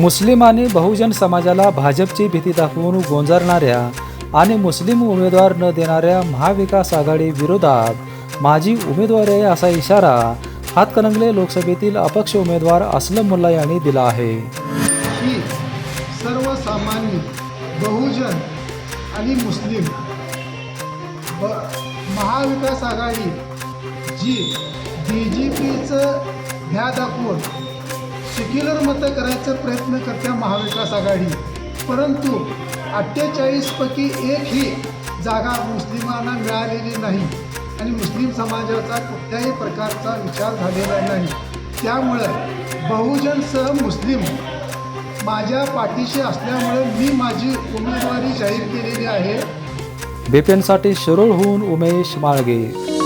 मुस्लिम आणि बहुजन समाजाला भाजपची भीती दाखवून गोंजारणाऱ्या आणि मुस्लिम उमेदवार न देणाऱ्या महाविकास आघाडी विरोधात माझी उमेदवारी आहे असा इशारा हातकणंगले लोकसभेतील अपक्ष उमेदवार असलम मुल्ला यांनी दिला आहे. ही सर्वसामान्य बहुजन आणि मुस्लिम ब महाविकास आघाडी जी बी जे पीचं ध्या दाखवून सेक्युलर मतं करायचा प्रयत्न करते महाविकास आघाडी. परंतु अठ्ठेचाळीसपैकी एक ही जागा मुस्लिमांना मिळालेली नाही आणि मुस्लिम समाजाचा कुठल्याही प्रकारचा विचार झालेला नाही. त्यामुळं बहुजनसह मुस्लिम माझ्या पाठीशी असल्यामुळे मी माझी उमेदवारी जाहीर केलेली आहे. बिपिनसाठी होऊन उमेश माळगे.